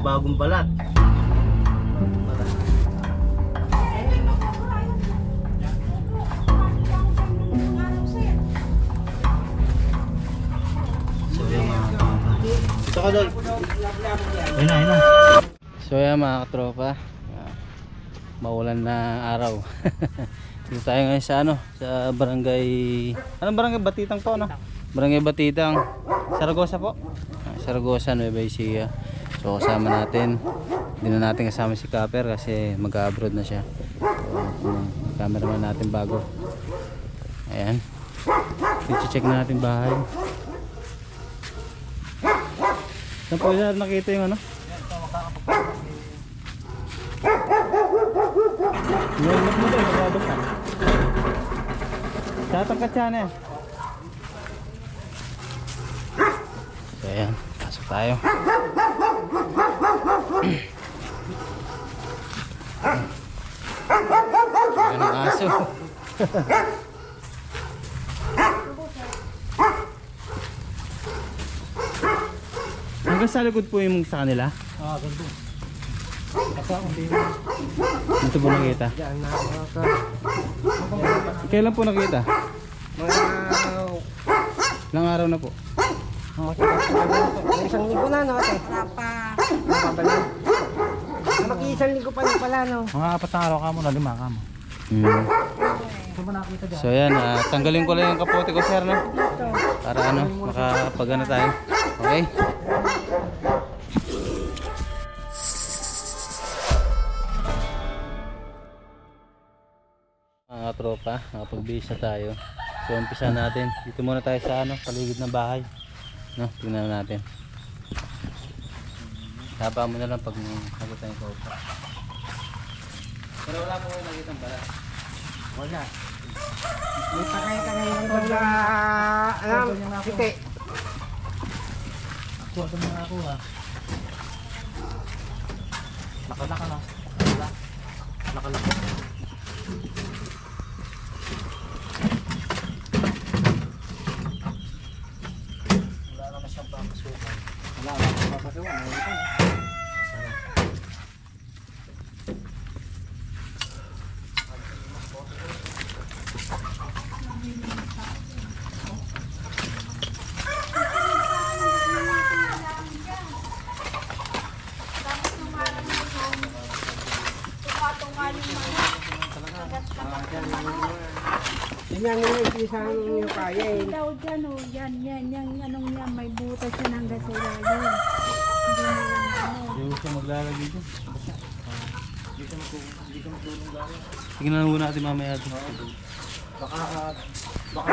bagong balat. So yan. Ayun na, ayun na. So yan mga katropa. Maulan na araw. Dito tayo ngayon sa ano, sa barangay Anong barangay Batitang to, no? Barangay Batitang. Saragosa po. Ah, Saragosa, Nueva Ecija. So kasama natin. Hindi na natin kasama si Copper kasi mag-abroad na siya. So, cameraman natin bago. Ayan. I-check na natin bahay. Saan po sir nakita yung ano? Nilmot mo doon, mababasa. Tatangkat siya na yan. So ayan, tayo. Ayan ang aso. Hanggang sa likod po yung sa kanila? Ah, ganito. Dito po nakita. Diyan na. Kailan po nakita? Mga Ilang araw na po? Mga isang linggo na no ate. Papa. Nakabalik. Mag-iisang linggo pa lang pala no. Mga apat na araw ka mo na lima ka mo. Hmm. Ito mo nakita dyan. So yan, ah, tanggalin ko lang yung kapote ko sir no? Para ano, makapagana tayo. Okay? Mga tropa, nakapagbihis na tayo. So umpisa natin. Dito muna tayo sa ano, paligid ng bahay. No, tingnan natin. Haba mo na lang pag nakita yung kaupa. Pero wala po nakita ang balat. Wala. May takay-takay lang doon na alam, kiti. Ako ito mga ako ha. Nakalaka na. Nakala. Nakalaka. Wala naman siyang papasukan. Wala na. Yan yan yung isang yung kaya eh. Daw dyan o, yan, yan, yan, anong yan, may butas yan hanggang sa ilalim. Hindi mo yan ano. Hindi mo siya maglalagay dito. Tingnan muna natin mamaya dito. Baka, baka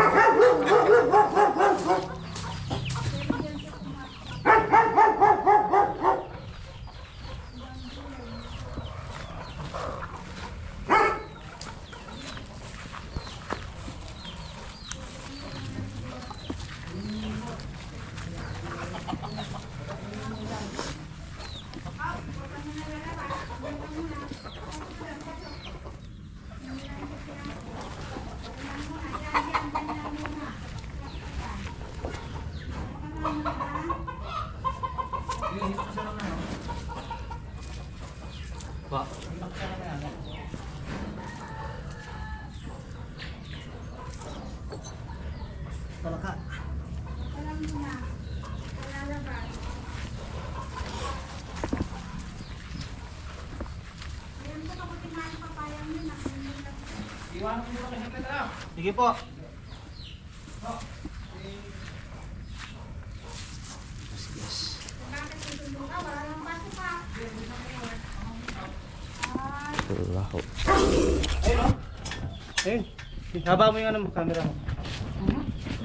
Sige po. Laho. Ayun. Haba mo yung ano mo, camera mo.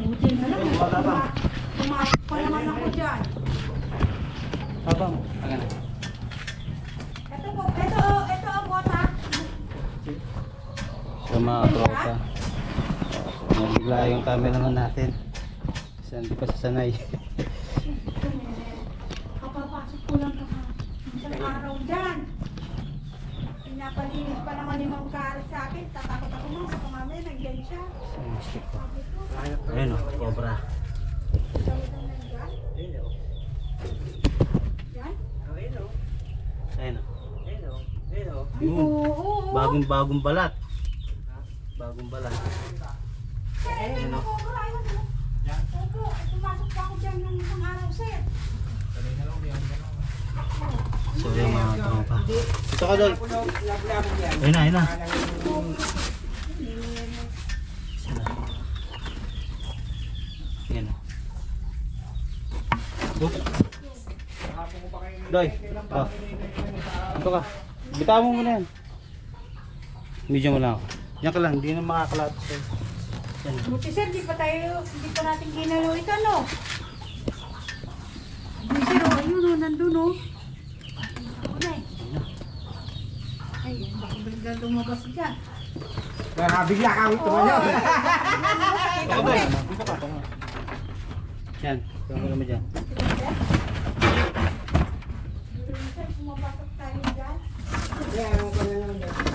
Buti na lang. Wala pa. Pumasok pa naman ako dyan. Haba mo. Ito po, ito, ito ang bota. So mga tropa. Nabigla yung cameraman natin. Kasi hindi pa sasanay. Kapapasok ko lang isang araw dyan. Pinapalinis pa naman ni Mang Kari sa akin. Tatakot ako mo, baka mamaya nandiyan siya. Ayun o, cobra. Tawid na nandyan. Yan? Ay, Yun. oo, oo. Bagong bagong balat. Bagong balat. Ayun, oh. Opo, pumasok pa ako dyan ng isang araw, sir. So yung mga tropa. Ito ka doon. Ayun na, ayun na. Isa na. Yan na. Oop. Doy. Oh. Ito ka. Bitawan mo muna yan. Medyo mo lang ako. Yan ka lang, hindi na makakalatos sa'yo. Yan. Buti sir, di pa tayo, di pa natin ginalo ito, no? Di sir, oh, ayun, oh, nandun, oh. Ako na eh. Ay, baka bigla lumabas dyan. Nakabigla ka ito mo yun. Ito ka, Doy. Dito ka. Yan. Ito mo dyan. Sir, pumapasok tayo dyan.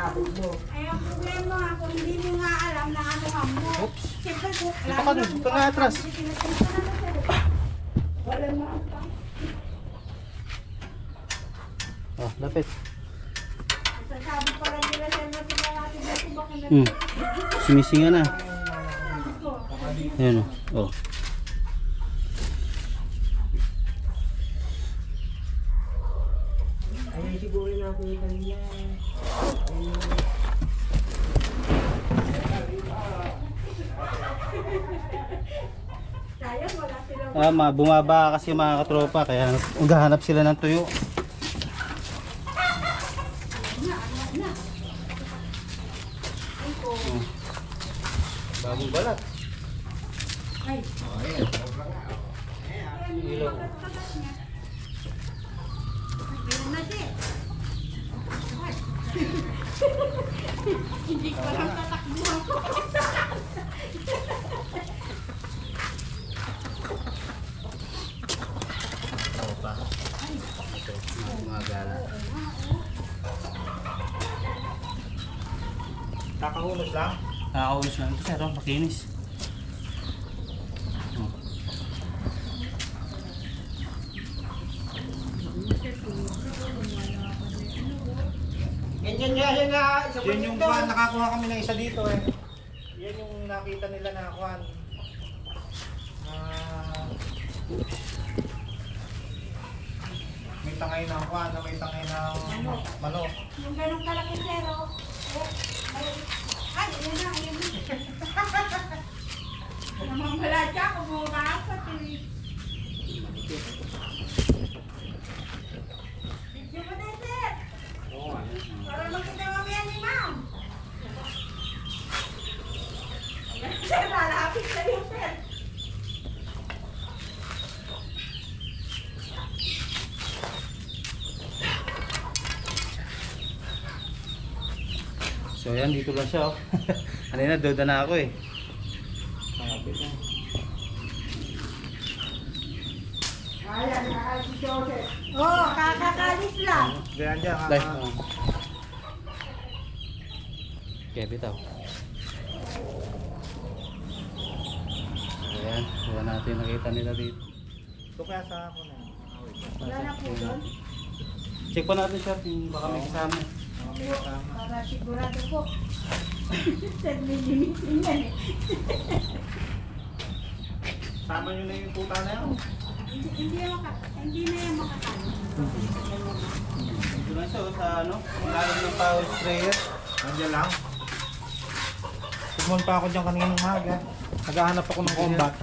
Ano Inabot mo. ay, ang problema nga, kung hindi nyo nga alam na ano ka mo. Oops. Siyempre, kung Dito ka, Doy. Dito nga atras. Wala na ako. Oh, lapit. Sasabi pa lang nila, na tingnan natin dito, baka na- Hmm. Sumisinga na. Ayun oh. Oh. Ayun siguro na ako yung kanina. Ah, ma, bumaba kasi mga katropa kaya maghahanap sila ng tuyo. Oh. Bagong balat. Ay. Ilaw. Hindi ko lang tatakbo ako. Tropa. Ito, mga gumagala. Kakahulog lang. Nakakaulos lang ito, sir. Makinis. Oh. Ganyan nga, yan nga. Isa pa Yan yung kwan, nakakuha kami ng isa dito eh. Yan yung nakita nila na kwan. Ah, may tangay na may tangay ng manok. Yung ganong kalaki zero. Eh, may- Ay, yun na, yun na. Namamala siya, kumurapat eh. Video mo na, sir. Para makita mamaya ni ma'am. Sir, lalapit na yun, sir. So yan, dito lang siya. Oh. Kanina, doda na ako eh. Oh, kakakalis lang. Diyan dyan. ah, ah. Okay, bitaw. Ayan, wala natin nakita nila dito. Ito kaya sa ako na. Ah. Wala na po doon. Check pa natin siya kung baka may kasama. Para sigurado po. May limitin yan eh. Sama nyo na yung puta na yun. Hindi, hindi, maka, hindi na yan makakain. Dito lang siya sa ano, ilalim ng power sprayer. Nandiyan lang. Tigmon pa ako dyan kanina umaga. Naghahanap ako ng combat.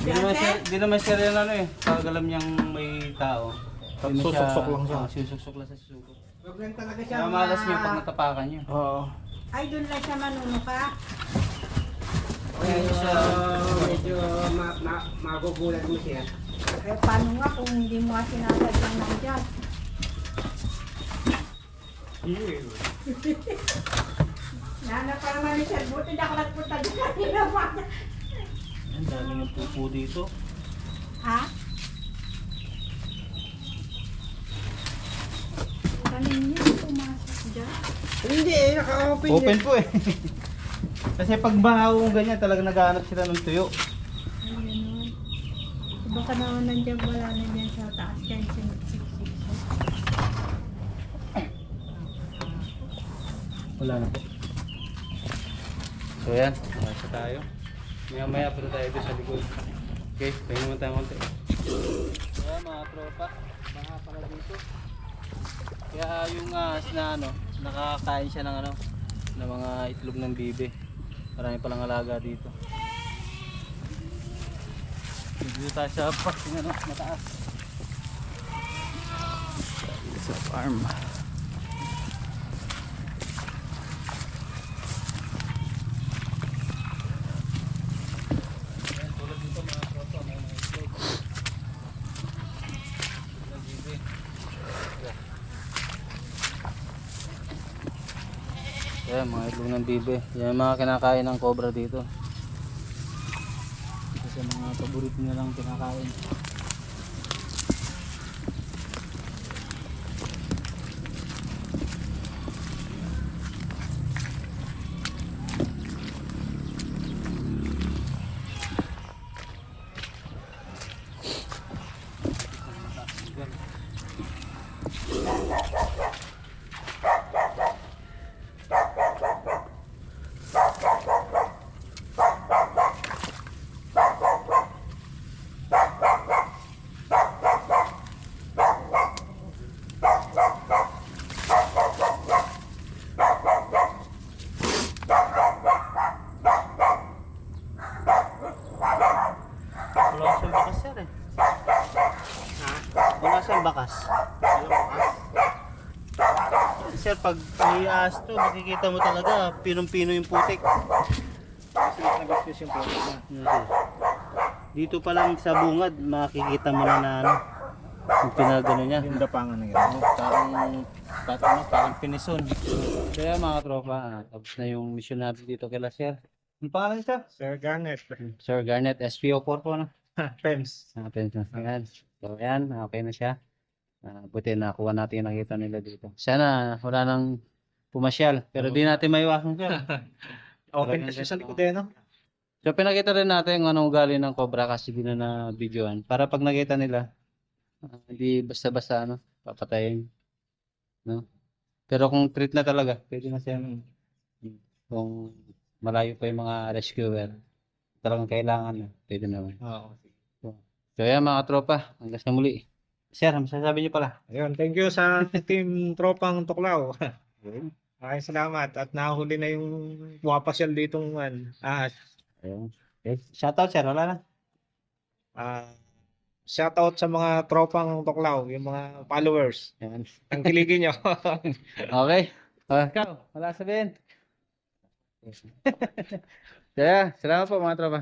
Hindi naman siya, hindi naman siya rin ano eh, pagalam niyang may tao. Susuksok lang siya. Ah, susuksok lang sa susukok. Huwag lang talaga siya. Kaya malas niya pag natapakan niyo. Oo. Ay, doon lang siya manunuka. Medyo, medyo ma, ma, magugulat mo siya. Eh, paano nga kung hindi mo nga sinasadyang nandyan? Nana pa naman ni Sir, buti na ako nagpunta pa. Ang dami ng pupo dito. Ha? Galing niya, pumasok dyan. Hindi, naka-open Open po eh. Kasi pag bahaw ganyan talaga naghahanap sila ng tuyo. Ay, ganun. Baka naman nandiyan wala na dyan sa taas kaya sinuksik-sik siya. Wala na po. So yan, makasa tayo. Maya maya pero tayo doon sa likod. Okay, pahinga naman tayo konti. So yan mga tropa, mga pala dito. Kaya yung ahas na ano, nakakain siya ng ano, ng mga itlog ng bibe. Marami palang alaga dito. Dito tayo sa parking ano, mataas. Sa farm. Ayan, tulad dito mga tropa, may mga itlog. Ng bibe. Ayan. Ayan, mga itlog ng bibe. Yan mga kinakain ng cobra dito. Ito sa mga paborito nilang kinakain. Wala siyang bakas sir eh. Wala siyang bakas. Sir, pag may ahas to, makikita mo talaga, pinong-pino yung putik. Kasi nag-gusto yung photo na. Sir? Dito pa lang sa bungad, makikita mo na na ano, yung pinagano niya. Yung dapangan na yun. Ano, parang, parang, ano, parang pinison. Kaya mga tropa, ah, tapos na yung mission natin dito kay Sir. Ano pangalan siya? Sir Garnet. Sir Garnet, SPO4 po na. Pems. Natin na. Ayan. So ayan, okay na siya. Ah, buti nakuha natin yung nakita nila dito. Sana wala nang pumasyal. Pero di natin maiwasan sir. Open kasi sa likod eh, no? So pinakita rin natin kung anong ugali ng cobra kasi di na na videoan. Para pag nakita nila, hindi basta-basta ano, papatayin. No? Pero kung treat na talaga, pwede na siya. Kung malayo pa yung mga rescuer, talagang kailangan na, pwede naman. Oo. So ayan mga tropa, hanggang sa muli. Sir, masasabi niyo pala? Ayun, thank you sa team Tropang Tuklaw. Ay, salamat. At nahuli na yung pumapasyal ditong man. Ah, Ayun. Okay. Shoutout sir, wala na. ah, shoutout sa mga Tropang Tuklaw, yung mga followers. Ayan. Ang kiligin nyo. Okay. Uh, ikaw, wala sabihin. Kaya, salamat po mga tropa.